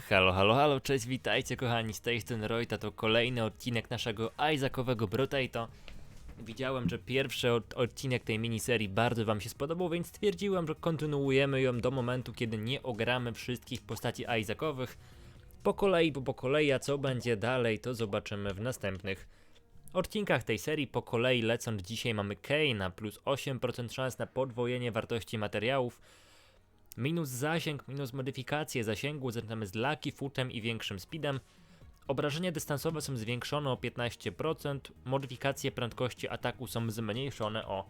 Halo, halo, halo, cześć, witajcie kochani, z tej strony Rojta, to kolejny odcinek naszego Isaacowego Brotato. Widziałem, że pierwszy od, odcinek tej miniserii bardzo wam się spodobał, więc stwierdziłem, że kontynuujemy ją do momentu, kiedy nie ogramy wszystkich postaci Isaacowych. Po kolei, bo po kolei, a co będzie dalej, to zobaczymy w następnych odcinkach tej serii. Po kolei lecąc, dzisiaj mamy Kane'a, plus 8% szans na podwojenie wartości materiałów, Minus zasięg, minus modyfikacje zasięgu, zaczynamy z Lucky Footem i większym speedem. Obrażenia dystansowe są zwiększone o 15%, modyfikacje prędkości ataku są zmniejszone o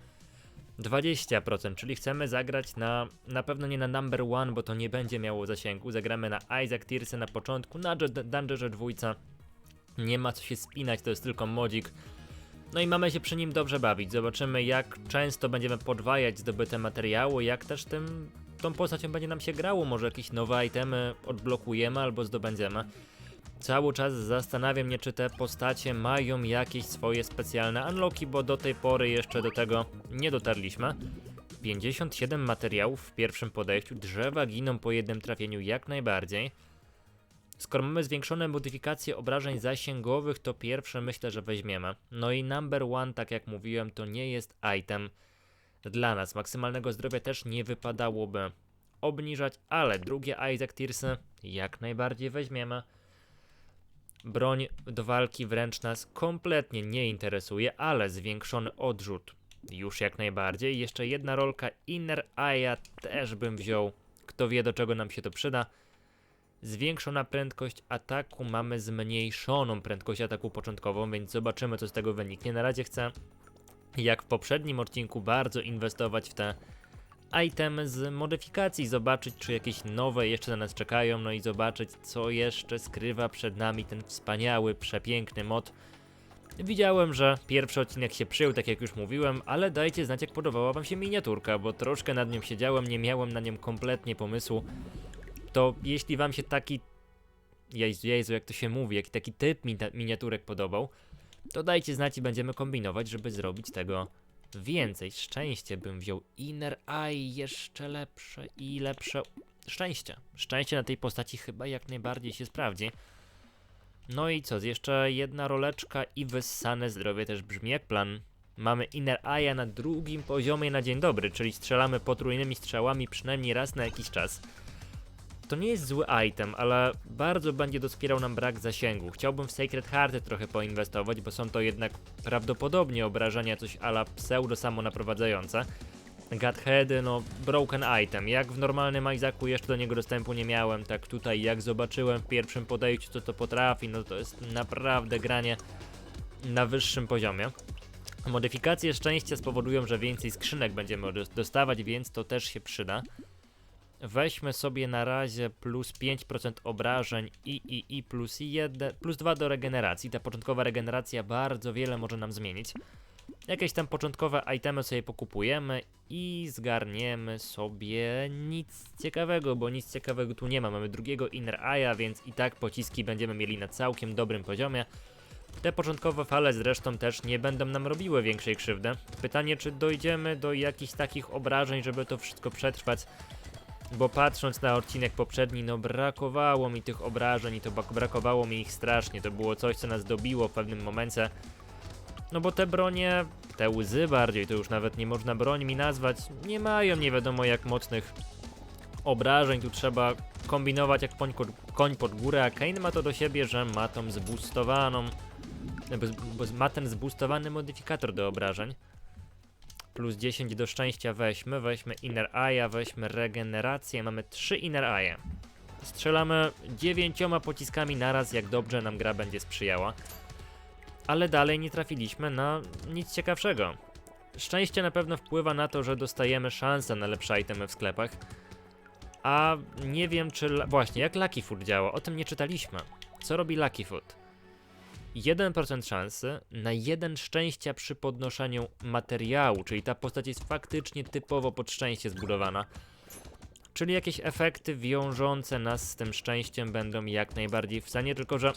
20%, czyli chcemy zagrać na, na pewno nie na number one, bo to nie będzie miało zasięgu, zagramy na Isaac Tearsy na początku, na Dun- Dungeonze dwójce, nie ma co się spinać, to jest tylko modzik. No i mamy się przy nim dobrze bawić, zobaczymy jak często będziemy podwajać zdobyte materiały, jak też tym tą postacią będzie nam się grało, może jakieś nowe itemy odblokujemy albo zdobędziemy. Cały czas zastanawiam mnie, czy te postacie mają jakieś swoje specjalne unlocki, bo do tej pory jeszcze do tego nie dotarliśmy. 57 materiałów w pierwszym podejściu, drzewa giną po jednym trafieniu jak najbardziej. Skoro mamy zwiększone modyfikacje obrażeń zasięgowych, to pierwsze myślę, że weźmiemy. No i number one, tak jak mówiłem, to nie jest item dla nas. Maksymalnego zdrowia też nie wypadałoby obniżać, ale drugie Isaac Tearsy jak najbardziej weźmiemy. Broń do walki wręcz nas kompletnie nie interesuje, ale zwiększony odrzut już jak najbardziej. Jeszcze jedna rolka Inner Eye też bym wziął. Kto wie do czego nam się to przyda. Zwiększona prędkość ataku, mamy zmniejszoną prędkość ataku początkową, więc zobaczymy co z tego wyniknie. Na razie chcę jak w poprzednim odcinku, bardzo inwestować w te itemy z modyfikacji, zobaczyć czy jakieś nowe jeszcze na nas czekają, no i zobaczyć co jeszcze skrywa przed nami ten wspaniały, przepiękny mod. Widziałem, że pierwszy odcinek się przyjął, tak jak już mówiłem, ale dajcie znać jak podobała wam się miniaturka, bo troszkę nad nią siedziałem, nie miałem na nią kompletnie pomysłu. To jeśli wam się taki... Jezu, Jezu, jak to się mówi, jaki taki typ mi- miniaturek podobał, to dajcie znać i będziemy kombinować, żeby zrobić tego więcej. Szczęście bym wziął Inner Eye, jeszcze lepsze i lepsze szczęście. Szczęście na tej postaci chyba jak najbardziej się sprawdzi. No i co, jeszcze jedna roleczka i wyssane zdrowie też brzmi jak plan. Mamy Inner Eye'a na drugim poziomie na dzień dobry, czyli strzelamy potrójnymi strzałami przynajmniej raz na jakiś czas. To nie jest zły item, ale bardzo będzie doskwierał nam brak zasięgu. Chciałbym w Sacred Hearty trochę poinwestować, bo są to jednak prawdopodobnie obrażenia coś ala pseudo samonaprowadzające. Godheady, no broken item. Jak w normalnym Isaacu jeszcze do niego dostępu nie miałem, tak tutaj jak zobaczyłem w pierwszym podejściu co to potrafi, no to jest naprawdę granie na wyższym poziomie. Modyfikacje szczęścia spowodują, że więcej skrzynek będziemy dostawać, więc to też się przyda. Weźmy sobie na razie plus 5% obrażeń i, i, i plus 1, plus 2 do regeneracji. Ta początkowa regeneracja bardzo wiele może nam zmienić. Jakieś tam początkowe itemy sobie pokupujemy i zgarniemy sobie nic ciekawego, bo nic ciekawego tu nie ma. Mamy drugiego Inner Eye'a, więc i tak pociski będziemy mieli na całkiem dobrym poziomie. Te początkowe fale zresztą też nie będą nam robiły większej krzywdy. Pytanie, czy dojdziemy do jakichś takich obrażeń, żeby to wszystko przetrwać. Bo patrząc na odcinek poprzedni, no brakowało mi tych obrażeń i to brakowało mi ich strasznie. To było coś, co nas dobiło w pewnym momencie. No bo te bronie, te łzy bardziej, to już nawet nie można brońmi nazwać, nie mają nie wiadomo jak mocnych obrażeń. Tu trzeba kombinować jak koń, koń pod górę, a Kane ma to do siebie, że ma tą bo ma ten zboostowany modyfikator do obrażeń plus 10 do szczęścia weźmy, weźmy Inner Eye'a, weźmy regenerację, mamy 3 Inner Eye'e. Strzelamy dziewięcioma pociskami naraz, jak dobrze nam gra będzie sprzyjała. Ale dalej nie trafiliśmy na nic ciekawszego. Szczęście na pewno wpływa na to, że dostajemy szansę na lepsze itemy w sklepach. A nie wiem czy... Właśnie, jak Lucky Food działa, o tym nie czytaliśmy. Co robi Lucky Food? 1% szansy na 1 szczęścia przy podnoszeniu materiału, czyli ta postać jest faktycznie typowo pod szczęście zbudowana. Czyli jakieś efekty wiążące nas z tym szczęściem będą jak najbardziej w stanie, tylko że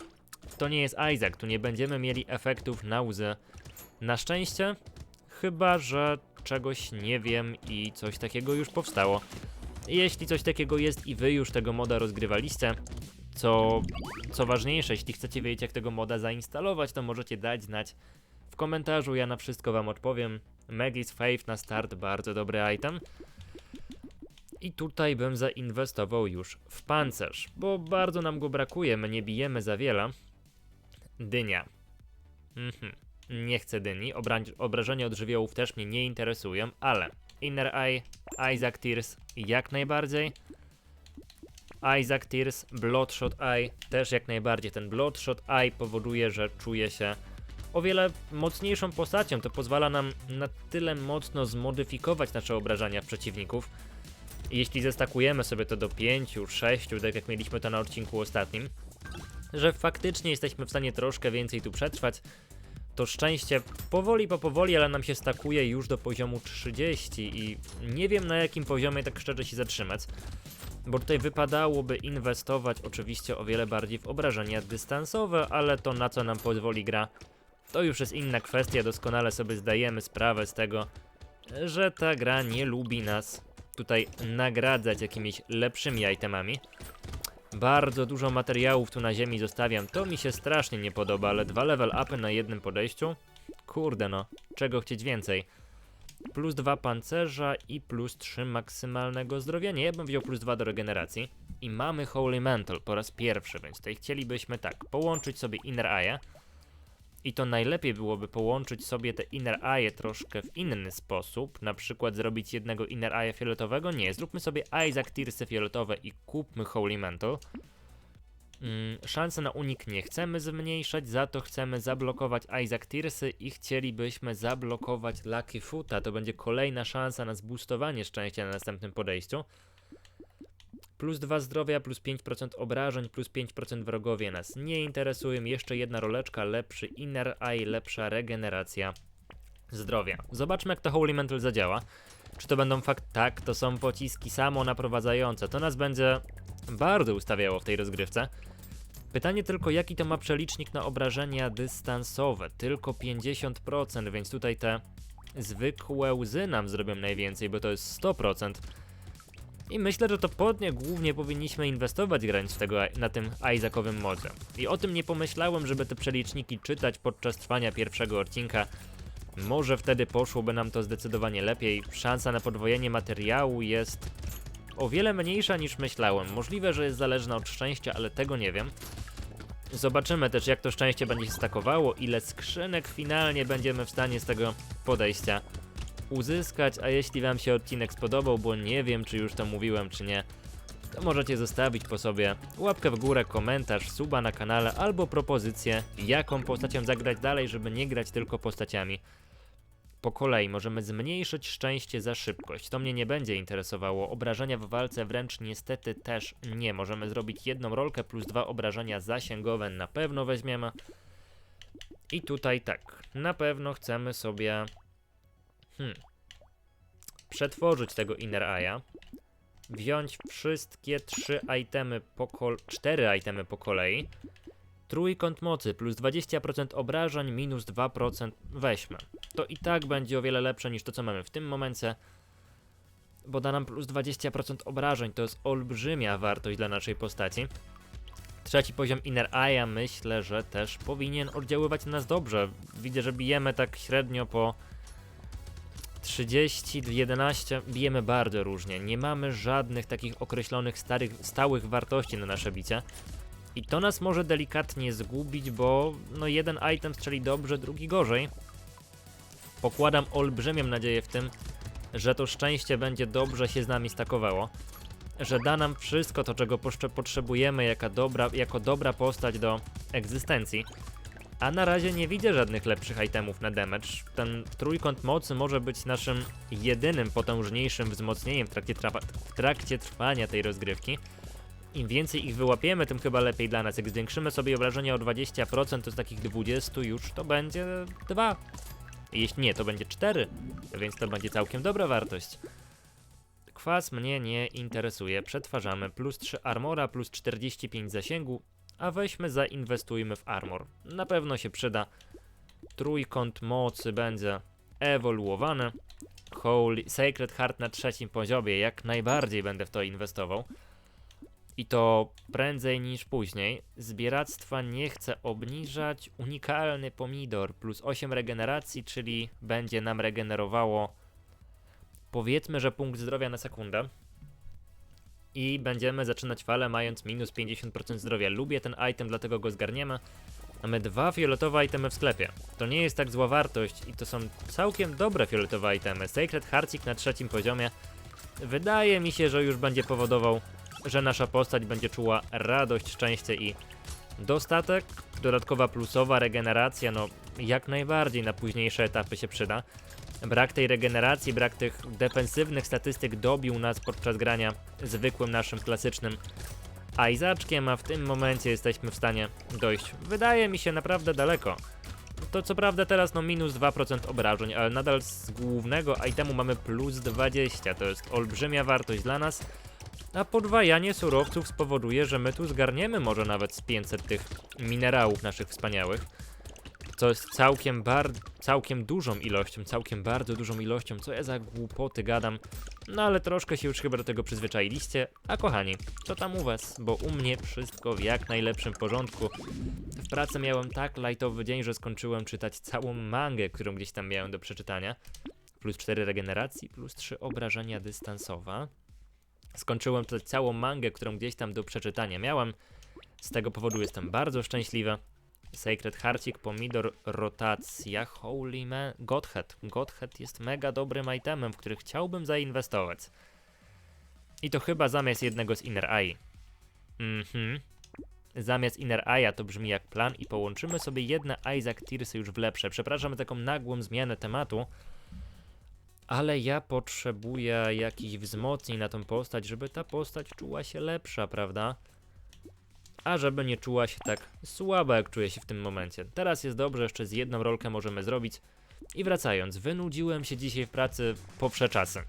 to nie jest Isaac, tu nie będziemy mieli efektów na łzy. Na szczęście, chyba że czegoś nie wiem i coś takiego już powstało. Jeśli coś takiego jest i wy już tego moda rozgrywaliście, Co, co ważniejsze, jeśli chcecie wiedzieć jak tego moda zainstalować, to możecie dać znać w komentarzu, ja na wszystko wam odpowiem. Maggie's Faith na start, bardzo dobry item. I tutaj bym zainwestował już w pancerz, bo bardzo nam go brakuje, my nie bijemy za wiele. Dynia. Mhm. Nie chcę dyni, Obra obrażenia od żywiołów też mnie nie interesują, ale Inner Eye, Isaac Tears jak najbardziej. Isaac Tears, Bloodshot Eye też jak najbardziej. Ten Bloodshot Eye powoduje, że czuję się o wiele mocniejszą postacią. To pozwala nam na tyle mocno zmodyfikować nasze obrażenia przeciwników. Jeśli zestakujemy sobie to do 5, 6, tak jak mieliśmy to na odcinku ostatnim, że faktycznie jesteśmy w stanie troszkę więcej tu przetrwać, to szczęście powoli po powoli, ale nam się stakuje już do poziomu 30 i nie wiem na jakim poziomie tak szczerze się zatrzymać, bo tutaj wypadałoby inwestować oczywiście o wiele bardziej w obrażenia dystansowe, ale to na co nam pozwoli gra, to już jest inna kwestia, doskonale sobie zdajemy sprawę z tego, że ta gra nie lubi nas tutaj nagradzać jakimiś lepszymi itemami. Bardzo dużo materiałów tu na ziemi zostawiam. To mi się strasznie nie podoba, ale dwa level upy na jednym podejściu? Kurde no, czego chcieć więcej? Plus 2 pancerza i plus 3 maksymalnego zdrowia. Nie, ja bym wziął plus 2 do regeneracji. I mamy Holy Mantle po raz pierwszy, więc tutaj chcielibyśmy tak, połączyć sobie Inner Eye. I to najlepiej byłoby połączyć sobie te Inner Eye troszkę w inny sposób. Na przykład zrobić jednego Inner Eye fioletowego. Nie, zróbmy sobie Isaac Tearsy fioletowe i kupmy Holy Mantle. Mm, szanse na unik nie chcemy zmniejszać, za to chcemy zablokować Isaac Tearsy i chcielibyśmy zablokować Lucky Foota. To będzie kolejna szansa na zboostowanie szczęścia na następnym podejściu. Plus 2 zdrowia, plus 5% obrażeń, plus 5% wrogowie nas nie interesują. Jeszcze jedna roleczka, lepszy Inner Eye, lepsza regeneracja zdrowia. Zobaczmy jak to Holy Mantle zadziała. Czy to będą fakt... Tak, to są pociski samo naprowadzające. To nas będzie bardzo ustawiało w tej rozgrywce. Pytanie tylko, jaki to ma przelicznik na obrażenia dystansowe? Tylko 50%, więc tutaj te zwykłe łzy nam zrobią najwięcej, bo to jest 100%. I myślę, że to pod nie głównie powinniśmy inwestować grając w tego, na tym Isaacowym modzie. I o tym nie pomyślałem, żeby te przeliczniki czytać podczas trwania pierwszego odcinka. Może wtedy poszłoby nam to zdecydowanie lepiej. Szansa na podwojenie materiału jest o wiele mniejsza niż myślałem. Możliwe, że jest zależna od szczęścia, ale tego nie wiem. Zobaczymy też, jak to szczęście będzie się stakowało, ile skrzynek finalnie będziemy w stanie z tego podejścia uzyskać, a jeśli wam się odcinek spodobał, bo nie wiem, czy już to mówiłem, czy nie, to możecie zostawić po sobie łapkę w górę, komentarz, suba na kanale albo propozycję, jaką postacią zagrać dalej, żeby nie grać tylko postaciami. Po kolei możemy zmniejszyć szczęście za szybkość. To mnie nie będzie interesowało. Obrażenia w walce wręcz niestety też nie. Możemy zrobić jedną rolkę plus dwa obrażenia zasięgowe na pewno weźmiemy. I tutaj tak, na pewno chcemy sobie hmm, przetworzyć tego Inner Eye'a, wziąć wszystkie trzy itemy po kol cztery itemy po kolei, trójkąt mocy plus 20% obrażeń minus 2% weźmy. To i tak będzie o wiele lepsze niż to co mamy w tym momencie, bo da nam plus 20% obrażeń, to jest olbrzymia wartość dla naszej postaci. Trzeci poziom Inner Eye'a myślę, że też powinien oddziaływać na nas dobrze. Widzę, że bijemy tak średnio po 30, 11 bijemy bardzo różnie. Nie mamy żadnych takich określonych starych, stałych wartości na nasze bicie. I to nas może delikatnie zgubić, bo no jeden item strzeli dobrze, drugi gorzej. Pokładam olbrzymią nadzieję w tym, że to szczęście będzie dobrze się z nami stakowało. Że da nam wszystko to, czego potrzebujemy jako dobra, jako dobra postać do egzystencji. A na razie nie widzę żadnych lepszych itemów na damage. Ten trójkąt mocy może być naszym jedynym potężniejszym wzmocnieniem w trakcie, w trakcie trwania tej rozgrywki. Im więcej ich wyłapiemy, tym chyba lepiej dla nas. Jak zwiększymy sobie obrażenia o 20%, to z takich 20 już to będzie 2. Jeśli nie, to będzie 4, więc to będzie całkiem dobra wartość. Kwas mnie nie interesuje. Przetwarzamy plus 3 armora, plus 45 zasięgu, a weźmy zainwestujmy w armor. Na pewno się przyda. Trójkąt mocy będzie ewoluowany. Holy Sacred Heart na trzecim poziomie, jak najbardziej będę w to inwestował. I to prędzej niż później. Zbieractwa nie chcę obniżać. Unikalny pomidor plus 8 regeneracji, czyli będzie nam regenerowało powiedzmy, że punkt zdrowia na sekundę. I będziemy zaczynać falę mając minus 50% zdrowia. Lubię ten item, dlatego go zgarniemy. Mamy dwa fioletowe itemy w sklepie. To nie jest tak zła wartość i to są całkiem dobre fioletowe itemy. Sacred Harcik na trzecim poziomie. Wydaje mi się, że już będzie powodował, że nasza postać będzie czuła radość, szczęście i dostatek. Dodatkowa plusowa regeneracja, no jak najbardziej na późniejsze etapy się przyda. Brak tej regeneracji, brak tych defensywnych statystyk dobił nas podczas grania zwykłym naszym klasycznym Aizaczkiem, a w tym momencie jesteśmy w stanie dojść, wydaje mi się, naprawdę daleko. To co prawda teraz no minus 2% obrażeń, ale nadal z głównego itemu mamy plus 20, to jest olbrzymia wartość dla nas. A podwajanie surowców spowoduje, że my tu zgarniemy może nawet z 500 tych minerałów naszych wspaniałych. Co jest całkiem bar całkiem dużą ilością, całkiem bardzo dużą ilością, co ja za głupoty gadam. No ale troszkę się już chyba do tego przyzwyczailiście. A kochani, co tam u was? Bo u mnie wszystko w jak najlepszym porządku. W pracy miałem tak lightowy dzień, że skończyłem czytać całą mangę, którą gdzieś tam miałem do przeczytania. Plus 4 regeneracji, plus 3 obrażenia dystansowa. Skończyłem czytać całą mangę, którą gdzieś tam do przeczytania miałem. Z tego powodu jestem bardzo szczęśliwy. Sacred Harcik, Pomidor, Rotacja, Holy Man, Godhead. Godhead jest mega dobrym itemem, w który chciałbym zainwestować. I to chyba zamiast jednego z Inner Eye. Mhm. Zamiast Inner Eye'a to brzmi jak plan i połączymy sobie jedne Isaac Tearsy już w lepsze. Przepraszam za taką nagłą zmianę tematu, ale ja potrzebuję jakichś wzmocnień na tą postać, żeby ta postać czuła się lepsza, prawda? a żeby nie czuła się tak słaba, jak czuje się w tym momencie. Teraz jest dobrze, jeszcze z jedną rolkę możemy zrobić. I wracając, wynudziłem się dzisiaj w pracy po przeczasy.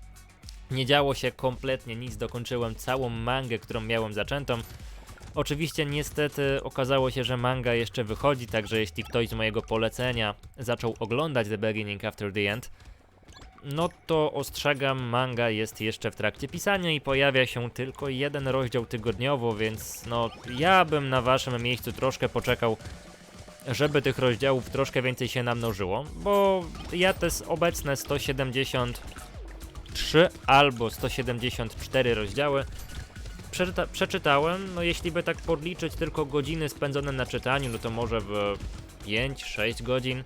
Nie działo się kompletnie nic, dokończyłem całą mangę, którą miałem zaczętą. Oczywiście niestety okazało się, że manga jeszcze wychodzi, także jeśli ktoś z mojego polecenia zaczął oglądać The Beginning After the End, no to ostrzegam, manga jest jeszcze w trakcie pisania i pojawia się tylko jeden rozdział tygodniowo, więc no ja bym na waszym miejscu troszkę poczekał, żeby tych rozdziałów troszkę więcej się namnożyło, bo ja te obecne 173 albo 174 rozdziały przeczyta- przeczytałem, no jeśli by tak podliczyć tylko godziny spędzone na czytaniu, no to może w 5-6 godzin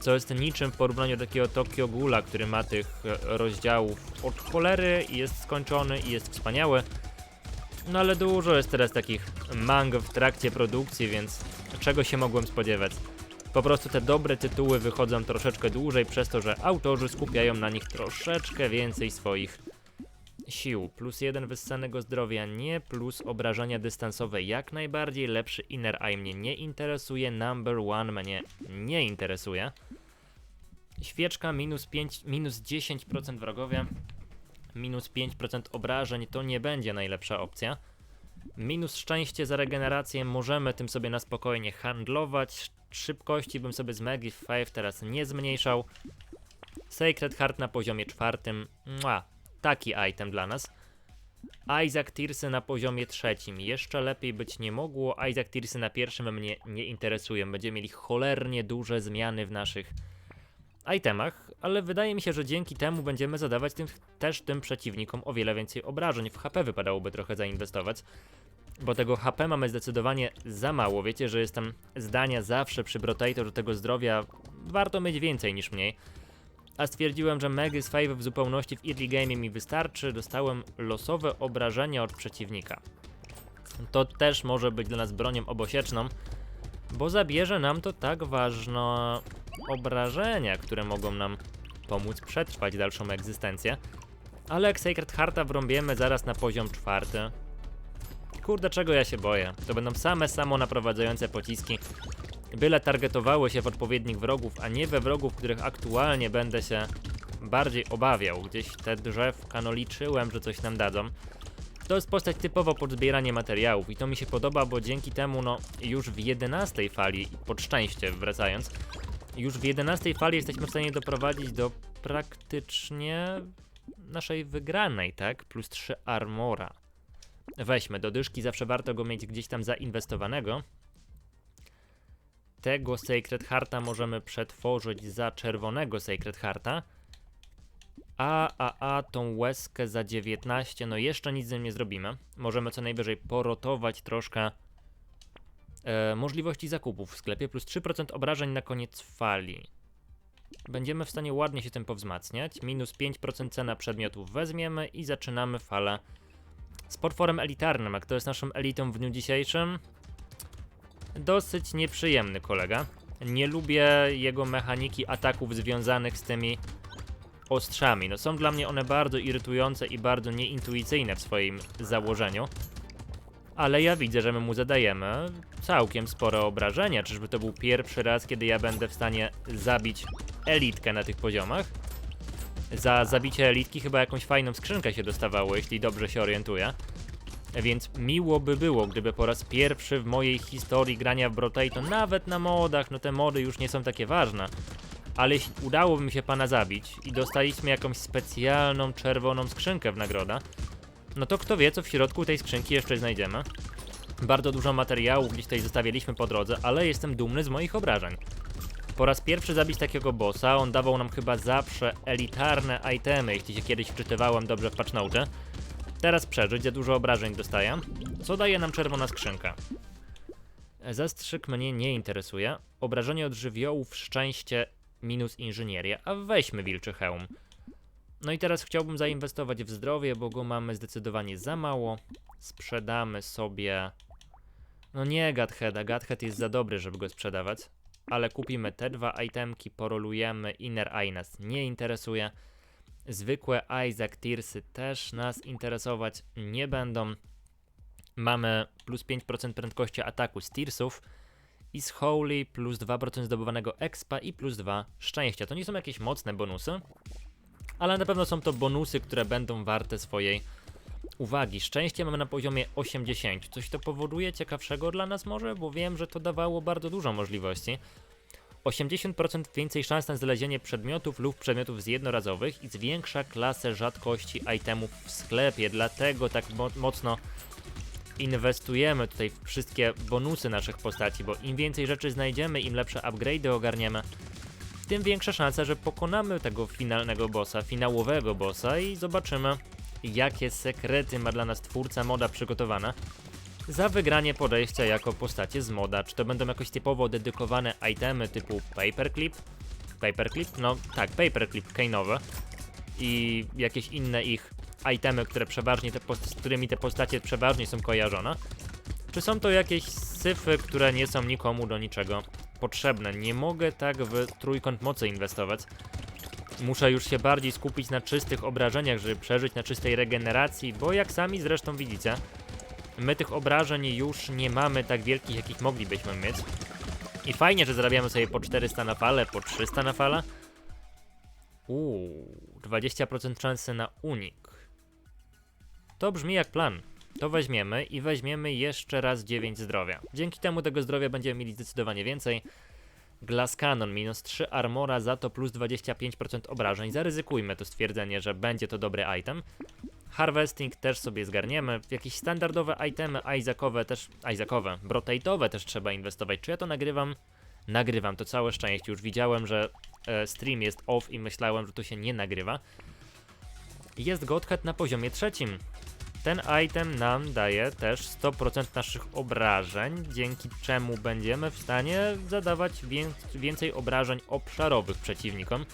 co jest niczym w porównaniu do takiego Tokyo Ghoula, który ma tych e, rozdziałów od cholery i jest skończony i jest wspaniały. No ale dużo jest teraz takich mang w trakcie produkcji, więc czego się mogłem spodziewać? Po prostu te dobre tytuły wychodzą troszeczkę dłużej, przez to, że autorzy skupiają na nich troszeczkę więcej swoich sił. Plus jeden wyssanego zdrowia nie, plus obrażenia dystansowe jak najbardziej. Lepszy Inner Eye mnie nie interesuje, Number One mnie nie interesuje. Świeczka minus 5, minus 10% wrogowie, minus 5% obrażeń to nie będzie najlepsza opcja. Minus szczęście za regenerację możemy tym sobie na spokojnie handlować. Szybkości bym sobie z Megi 5 teraz nie zmniejszał. Sacred Heart na poziomie czwartym. Mua, taki item dla nas. Isaac Tirsy na poziomie trzecim. Jeszcze lepiej być nie mogło. Isaac Tirsy na pierwszym mnie nie interesują. Będziemy mieli cholernie duże zmiany w naszych itemach, ale wydaje mi się, że dzięki temu będziemy zadawać tym, też tym przeciwnikom o wiele więcej obrażeń. W HP wypadałoby trochę zainwestować, bo tego HP mamy zdecydowanie za mało. Wiecie, że jestem zdania zawsze przy Brotator, tego zdrowia warto mieć więcej niż mniej. A stwierdziłem, że Megis 5 w zupełności w early game mi wystarczy. Dostałem losowe obrażenia od przeciwnika. To też może być dla nas bronią obosieczną, bo zabierze nam to tak ważne obrażenia, które mogą nam pomóc przetrwać dalszą egzystencję. Ale jak Sacred Hearta wrąbiemy zaraz na poziom czwarty. Kurde, czego ja się boję? To będą same samo naprowadzające pociski. Byle targetowały się w odpowiednich wrogów, a nie we wrogów, których aktualnie będę się bardziej obawiał. Gdzieś te drzewka, no liczyłem, że coś nam dadzą. To jest postać typowo pod zbieranie materiałów i to mi się podoba, bo dzięki temu, no, już w 11 fali, pod szczęście wracając, już w 11 fali jesteśmy w stanie doprowadzić do praktycznie naszej wygranej, tak? Plus 3 armora. weźmy do dyszki, zawsze warto go mieć gdzieś tam zainwestowanego. Tego Sacred Hearta możemy przetworzyć za czerwonego Sacred Hearta. A, a, a, tą łezkę za 19, no jeszcze nic z nim nie zrobimy. Możemy co najwyżej porotować troszkę e, możliwości zakupów w sklepie, plus 3% obrażeń na koniec fali. Będziemy w stanie ładnie się tym powzmacniać. Minus 5% cena przedmiotów weźmiemy i zaczynamy falę z potworem elitarnym. A kto jest naszą elitą w dniu dzisiejszym? Dosyć nieprzyjemny kolega. Nie lubię jego mechaniki ataków związanych z tymi ostrzami. No są dla mnie one bardzo irytujące i bardzo nieintuicyjne w swoim założeniu. Ale ja widzę, że my mu zadajemy całkiem spore obrażenia. Czyżby to był pierwszy raz, kiedy ja będę w stanie zabić elitkę na tych poziomach? Za zabicie elitki chyba jakąś fajną skrzynkę się dostawało, jeśli dobrze się orientuję. Więc miło by było, gdyby po raz pierwszy w mojej historii grania w Brotate, nawet na modach, no te mody już nie są takie ważne, ale jeśli udałoby mi się pana zabić i dostaliśmy jakąś specjalną czerwoną skrzynkę w nagrodę, no to kto wie, co w środku tej skrzynki jeszcze znajdziemy. Bardzo dużo materiałów gdzieś tutaj zostawiliśmy po drodze, ale jestem dumny z moich obrażeń. Po raz pierwszy zabić takiego bossa, on dawał nam chyba zawsze elitarne itemy, jeśli się kiedyś wczytywałem dobrze w patchnote. Teraz przeżyć, za dużo obrażeń dostaję. Co daje nam czerwona skrzynka? Zastrzyk mnie nie interesuje. Obrażenie od żywiołów, szczęście minus inżynieria, a weźmy wilczy hełm. No i teraz chciałbym zainwestować w zdrowie, bo go mamy zdecydowanie za mało. Sprzedamy sobie... No nie Gadheada, Gadhead jest za dobry, żeby go sprzedawać. Ale kupimy te dwa itemki, porolujemy, Inner Eye nas nie interesuje. Zwykłe Isaac Tearsy też nas interesować nie będą. Mamy plus 5% prędkości ataku z Tearsów i z Holy plus 2% zdobywanego expa i plus 2 szczęścia. To nie są jakieś mocne bonusy, ale na pewno są to bonusy, które będą warte swojej uwagi. Szczęście mamy na poziomie 80. Coś to powoduje ciekawszego dla nas może, bo wiem, że to dawało bardzo dużo możliwości. 80% więcej szans na znalezienie przedmiotów lub przedmiotów jednorazowych i zwiększa klasę rzadkości itemów w sklepie, dlatego tak mo mocno inwestujemy tutaj w wszystkie bonusy naszych postaci, bo im więcej rzeczy znajdziemy, im lepsze upgrade'y ogarniemy, tym większa szansa, że pokonamy tego finalnego bossa, finałowego bossa i zobaczymy, jakie sekrety ma dla nas twórca moda przygotowane za wygranie podejścia jako postacie z moda. Czy to będą jakoś typowo dedykowane itemy typu paperclip? Paperclip? No tak, paperclip kane'owe i jakieś inne ich itemy, które przeważnie te z którymi te postacie przeważnie są kojarzone. Czy są to jakieś syfy, które nie są nikomu do niczego potrzebne? Nie mogę tak w trójkąt mocy inwestować. Muszę już się bardziej skupić na czystych obrażeniach, żeby przeżyć na czystej regeneracji, bo jak sami zresztą widzicie, my tych obrażeń już nie mamy tak wielkich, jakich moglibyśmy mieć. I fajnie, że zarabiamy sobie po 400 na falę, po 300 na falę. Uuu, 20% szansy na unik. To brzmi jak plan. To weźmiemy i weźmiemy jeszcze raz 9 zdrowia. Dzięki temu tego zdrowia będziemy mieli zdecydowanie więcej. Glass Cannon minus 3 armora, za to plus 25% obrażeń. Zaryzykujmy to stwierdzenie, że będzie to dobry item. Harvesting też sobie zgarniemy. Jakieś standardowe itemy Isaacowe też, Isaacowe, Brotate'owe też trzeba inwestować. Czy ja to nagrywam? Nagrywam, to całe szczęście. Już widziałem, że e, stream jest off i myślałem, że to się nie nagrywa. Jest Godhead na poziomie trzecim. Ten item nam daje też 100% naszych obrażeń, dzięki czemu będziemy w stanie zadawać wię więcej obrażeń obszarowych przeciwnikom.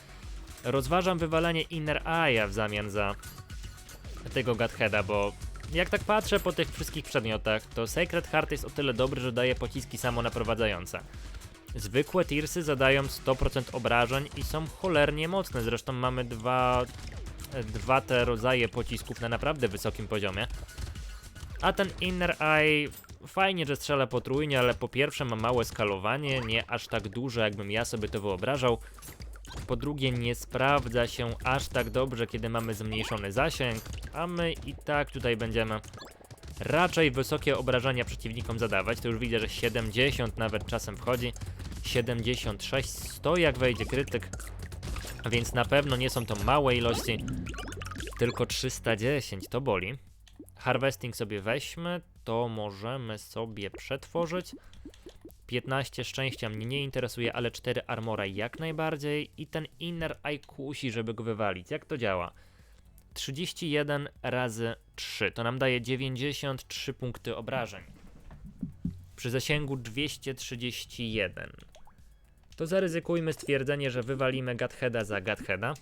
Rozważam wywalenie Inner Eye'a w zamian za tego Godheada, bo jak tak patrzę po tych wszystkich przedmiotach, to Sacred Heart jest o tyle dobry, że daje pociski samonaprowadzające. Zwykłe Tearsy zadają 100% obrażeń i są cholernie mocne, zresztą mamy dwa dwa te rodzaje pocisków na naprawdę wysokim poziomie. A ten Inner Eye fajnie, że strzela potrójnie, ale po pierwsze ma małe skalowanie, nie aż tak duże, jakbym ja sobie to wyobrażał. Po drugie, nie sprawdza się aż tak dobrze, kiedy mamy zmniejszony zasięg, a my i tak tutaj będziemy raczej wysokie obrażenia przeciwnikom zadawać. To już widzę, że 70 nawet czasem wchodzi. 76, 100 jak wejdzie krytyk więc na pewno nie są to małe ilości, tylko 310, to boli. harvesting sobie weźmy, to możemy sobie przetworzyć. 15 szczęścia mnie nie interesuje, ale 4 armora jak najbardziej. I ten inner eye kusi, żeby go wywalić. Jak to działa? 31 razy 3 to nam daje 93 punkty obrażeń. Przy zasięgu 231. To zaryzykujmy stwierdzenie, że wywalimy Gatheada za Gatheada.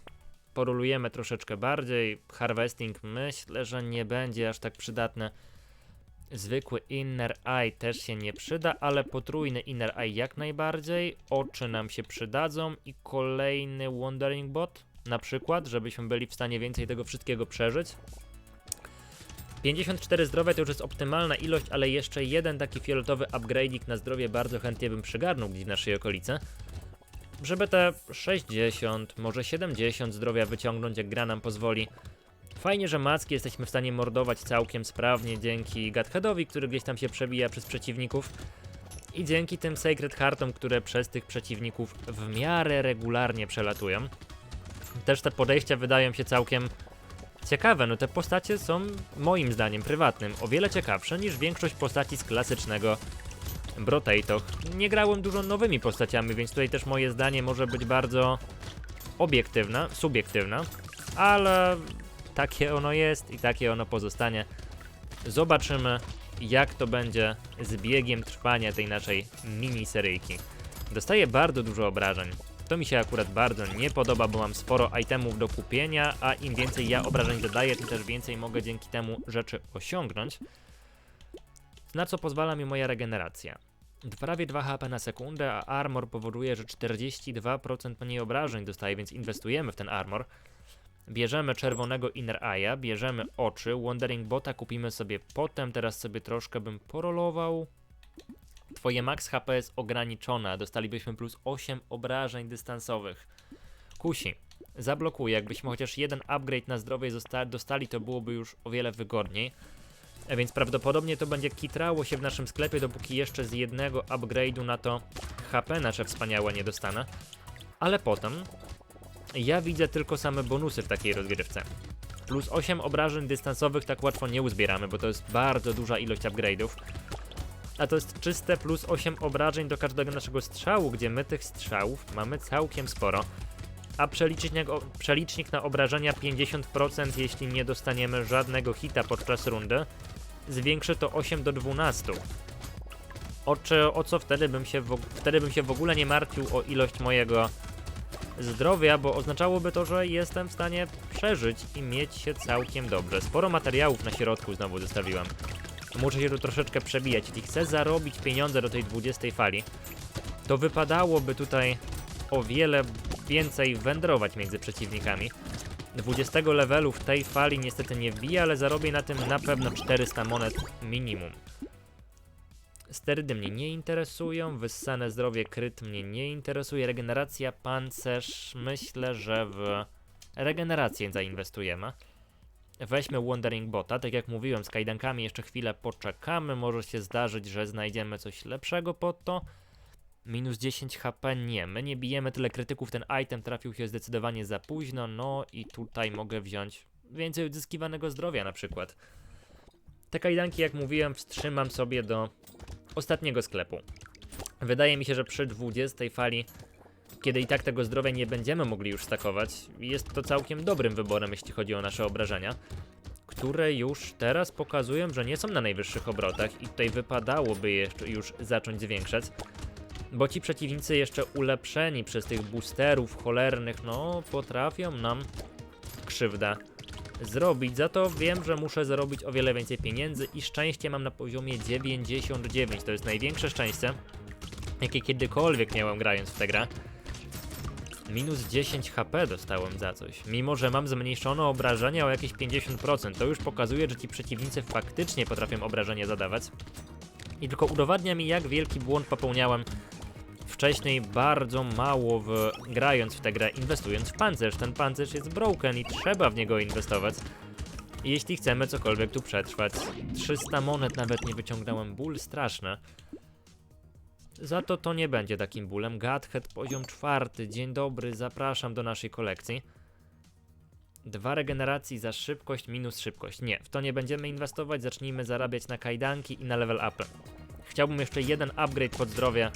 Porulujemy troszeczkę bardziej. Harvesting myślę, że nie będzie aż tak przydatne. Zwykły Inner Eye też się nie przyda, ale potrójny Inner Eye jak najbardziej. Oczy nam się przydadzą i kolejny Wandering Bot na przykład, żebyśmy byli w stanie więcej tego wszystkiego przeżyć. 54 zdrowia to już jest optymalna ilość, ale jeszcze jeden taki fioletowy upgrade'ik na zdrowie bardzo chętnie bym przygarnął gdzieś w naszej okolicy. Żeby te 60, może 70 zdrowia wyciągnąć, jak gra nam pozwoli. Fajnie, że macki jesteśmy w stanie mordować całkiem sprawnie dzięki Gadheadowi, który gdzieś tam się przebija przez przeciwników. I dzięki tym Sacred Heartom, które przez tych przeciwników w miarę regularnie przelatują. Też te podejścia wydają się całkiem ciekawe. No te postacie są moim zdaniem prywatnym o wiele ciekawsze niż większość postaci z klasycznego Brotato. Nie grałem dużo nowymi postaciami, więc tutaj też moje zdanie może być bardzo obiektywne, subiektywne, ale takie ono jest i takie ono pozostanie. Zobaczymy, jak to będzie z biegiem trwania tej naszej miniseryjki. Dostaję bardzo dużo obrażeń. To mi się akurat bardzo nie podoba, bo mam sporo itemów do kupienia, a im więcej ja obrażeń dodaję, tym też więcej mogę dzięki temu rzeczy osiągnąć. Na co pozwala mi moja regeneracja. Prawie 2 HP na sekundę, a armor powoduje, że 42% mniej obrażeń dostaje, więc inwestujemy w ten armor. Bierzemy czerwonego Inner Eye'a, bierzemy oczy, Wandering Bota kupimy sobie potem, teraz sobie troszkę bym porolował. Twoje max HP jest ograniczone, dostalibyśmy plus 8 obrażeń dystansowych. Kusi, zablokuję, jakbyśmy chociaż jeden upgrade na zdrowie dostali, to byłoby już o wiele wygodniej. E, Więc prawdopodobnie to będzie kitrało się w naszym sklepie, dopóki jeszcze z jednego upgrade'u na to HP nasze wspaniałe nie dostanę. Ale potem ja widzę tylko same bonusy w takiej rozgrywce. Plus 8 obrażeń dystansowych tak łatwo nie uzbieramy, bo to jest bardzo duża ilość upgrade'ów. A to jest czyste plus 8 obrażeń do każdego naszego strzału, gdzie my tych strzałów mamy całkiem sporo. A przelicznik, przelicznik na obrażenia 50%, jeśli nie dostaniemy żadnego hita podczas rundy, zwiększy to 8 do 12. O, czy, o co wtedy bym, się w, wtedy bym się w ogóle nie martwił o ilość mojego zdrowia, bo oznaczałoby to, że jestem w stanie przeżyć i mieć się całkiem dobrze. Sporo materiałów na środku znowu zostawiłem. Muszę się tu troszeczkę przebijać. Jeśli chcę zarobić pieniądze do tej 20 fali, to wypadałoby tutaj o wiele więcej wędrować między przeciwnikami. 20 levelu w tej fali niestety nie wbiję, ale zarobię na tym na pewno 400 monet minimum. Sterydy mnie nie interesują, wyssane zdrowie kryt mnie nie interesuje, regeneracja pancerz myślę, że w regenerację zainwestujemy. Weźmy Wandering Bota, tak jak mówiłem, z kajdankami jeszcze chwilę poczekamy, może się zdarzyć, że znajdziemy coś lepszego pod to. Minus 10 HP nie, my nie bijemy tyle krytyków, ten item trafił się zdecydowanie za późno, no i tutaj mogę wziąć więcej odzyskiwanego zdrowia na przykład. Te kajdanki, jak mówiłem, wstrzymam sobie do ostatniego sklepu. Wydaje mi się, że przy 20 fali, kiedy i tak tego zdrowia nie będziemy mogli już stakować, jest to całkiem dobrym wyborem, jeśli chodzi o nasze obrażenia, które już teraz pokazują, że nie są na najwyższych obrotach i tutaj wypadałoby jeszcze już zacząć zwiększać. Bo ci przeciwnicy jeszcze ulepszeni przez tych boosterów cholernych, no potrafią nam krzywdę zrobić. Za to wiem, że muszę zarobić o wiele więcej pieniędzy i szczęście mam na poziomie 99. To jest największe szczęście, jakie kiedykolwiek miałem grając w tę grę. Minus 10 HP dostałem za coś, mimo że mam zmniejszone obrażenia o jakieś 50%. To już pokazuje, że ci przeciwnicy faktycznie potrafią obrażenia zadawać. I tylko udowadnia mi, jak wielki błąd popełniałem wcześniej bardzo mało w, grając w tę grę, inwestując w pancerz. Ten pancerz jest broken i trzeba w niego inwestować. Jeśli chcemy cokolwiek tu przetrwać. 300 monet nawet nie wyciągnąłem, ból straszny. Za to to nie będzie takim bólem. Gadhead poziom czwarty, dzień dobry, zapraszam do naszej kolekcji. Dwa regeneracji za szybkość minus szybkość. Nie, w to nie będziemy inwestować, zacznijmy zarabiać na kajdanki i na level upy. Chciałbym jeszcze jeden upgrade pod zdrowie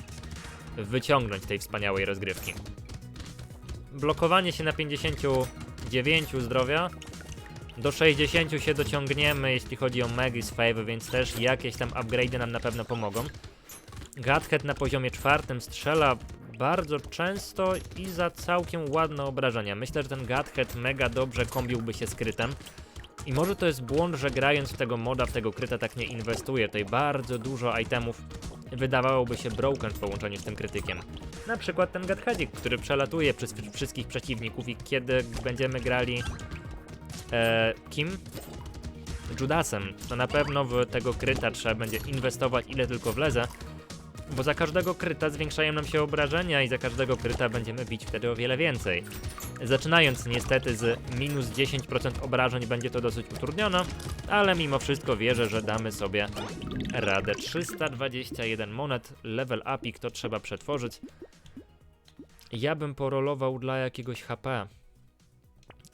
wyciągnąć tej wspaniałej rozgrywki. Blokowanie się na 59 zdrowia. Do 60 się dociągniemy, jeśli chodzi o Maggie's Favor, więc też jakieś tam upgrade'y nam na pewno pomogą. Gadhead na poziomie czwartym strzela bardzo często i za całkiem ładne obrażenia. Myślę, że ten Gadhead mega dobrze kombiłby się z krytem. I może to jest błąd, że grając w tego moda, w tego kryta tak nie inwestuje. Tutaj bardzo dużo itemów wydawałoby się broken w połączeniu z tym krytykiem. Na przykład ten Gadheadik, który przelatuje przez wszystkich przeciwników i kiedy będziemy grali e, kim? Judasem, to na pewno w tego kryta trzeba będzie inwestować ile tylko wleze, bo za każdego kryta zwiększają nam się obrażenia i za każdego kryta będziemy bić wtedy o wiele więcej. Zaczynając niestety z minus 10% obrażeń będzie to dosyć utrudnione, ale mimo wszystko wierzę, że damy sobie radę. 321 monet, level upik to trzeba przetworzyć. Ja bym porolował dla jakiegoś HP.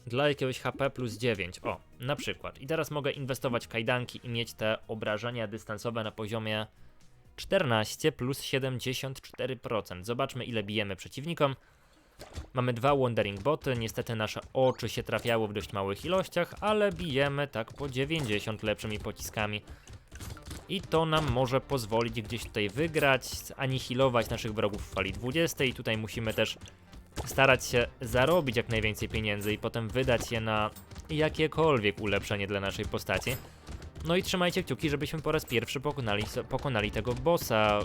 Dla jakiegoś HP plus 9, o, na przykład. I teraz mogę inwestować w kajdanki i mieć te obrażenia dystansowe na poziomie 14 plus 74%. Zobaczmy ile bijemy przeciwnikom. Mamy dwa Wandering Boty, niestety nasze oczy się trafiały w dość małych ilościach, ale bijemy tak po 90 lepszymi pociskami. I to nam może pozwolić gdzieś tutaj wygrać, anihilować naszych wrogów w fali 20 i tutaj musimy też starać się zarobić jak najwięcej pieniędzy i potem wydać je na jakiekolwiek ulepszenie dla naszej postaci. No i trzymajcie kciuki, żebyśmy po raz pierwszy pokonali, pokonali tego bossa.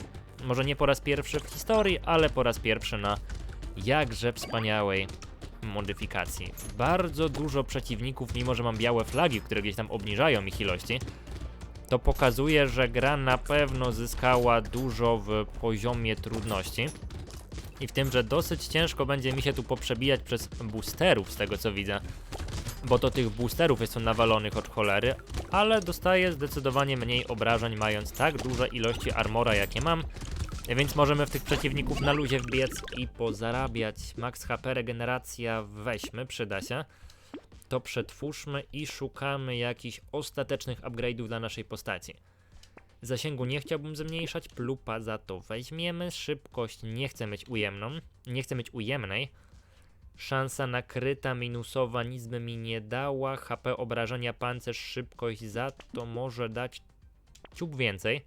Może nie po raz pierwszy w historii, ale po raz pierwszy na jakże wspaniałej modyfikacji. Bardzo dużo przeciwników, mimo że mam białe flagi, które gdzieś tam obniżają ich ilości, to pokazuje, że gra na pewno zyskała dużo w poziomie trudności. I w tym, że dosyć ciężko będzie mi się tu poprzebijać przez boosterów, z tego co widzę. Bo to tych boosterów jest tu nawalonych od cholery, ale dostaję zdecydowanie mniej obrażeń, mając tak duże ilości armora, jakie mam. Więc możemy w tych przeciwników na luzie wbiec i pozarabiać. Max HP, regeneracja weźmy, przyda się. To przetwórzmy i szukamy jakichś ostatecznych upgrade'ów dla naszej postaci. Zasięgu nie chciałbym zmniejszać, plupa za to weźmiemy. Szybkość nie chcę mieć ujemną, nie chcę mieć ujemnej. Szansa nakryta minusowa nic by mi nie dała. HP obrażenia pancerz, szybkość za to może dać ciup więcej.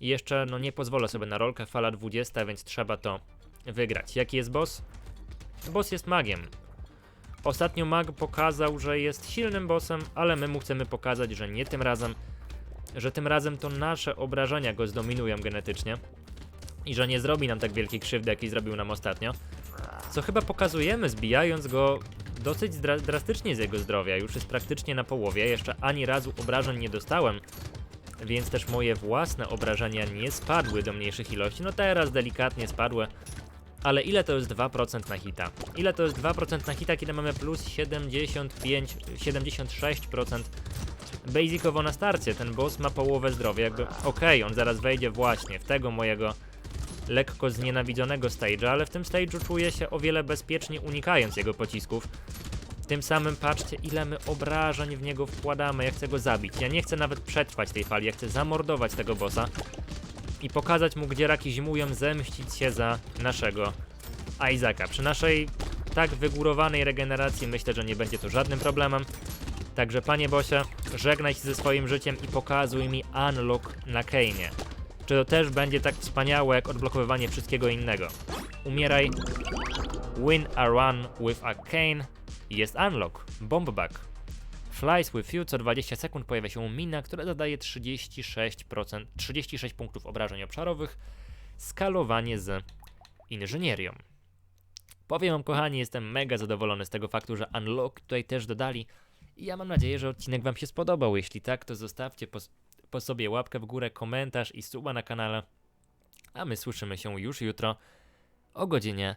I jeszcze no nie pozwolę sobie na rolkę, fala 20, więc trzeba to wygrać. Jaki jest boss? Boss jest magiem. Ostatnio mag pokazał, że jest silnym bossem, ale my mu chcemy pokazać, że nie tym razem, że tym razem to nasze obrażenia go zdominują genetycznie i że nie zrobi nam tak wielkiej krzywdy, jakiej zrobił nam ostatnio. Co chyba pokazujemy, zbijając go dosyć dra drastycznie z jego zdrowia. Już jest praktycznie na połowie, jeszcze ani razu obrażeń nie dostałem, więc też moje własne obrażenia nie spadły do mniejszych ilości. No teraz delikatnie spadły, ale ile to jest 2% na hita? Ile to jest 2% na hita, kiedy mamy plus 75, 76% basicowo na starcie? Ten boss ma połowę zdrowia, jakby okej, okay, on zaraz wejdzie właśnie w tego mojego lekko znienawidzonego stage'a, ale w tym stage'u czuję się o wiele bezpiecznie unikając jego pocisków. Tym samym patrzcie ile my obrażeń w niego wkładamy, ja chcę go zabić. Ja nie chcę nawet przetrwać tej fali, ja chcę zamordować tego bossa i pokazać mu, gdzie raki zimują, zemścić się za naszego Isaaca. Przy naszej tak wygórowanej regeneracji myślę, że nie będzie to żadnym problemem. Także panie Bosie, żegnaj się ze swoim życiem i pokazuj mi unlock na Kane'ie. Czy to też będzie tak wspaniałe jak odblokowywanie wszystkiego innego? Umieraj. Win a run with a cane. Jest unlock. Bombback. Flies with you. Co 20 sekund pojawia się mina, która zadaje 36%, 36 punktów obrażeń obszarowych. Skalowanie z inżynierią. Powiem wam kochani, jestem mega zadowolony z tego faktu, że Unlock tutaj też dodali. I ja mam nadzieję, że odcinek wam się spodobał. Jeśli tak, to zostawcie po, po sobie łapkę w górę, komentarz i suba na kanale. A my słyszymy się już jutro o godzinie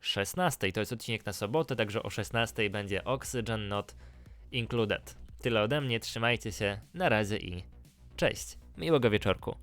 16. To jest odcinek na sobotę, także o 16 będzie Oxygen Not Included. Tyle ode mnie, trzymajcie się, na razie i cześć. Miłego wieczorku.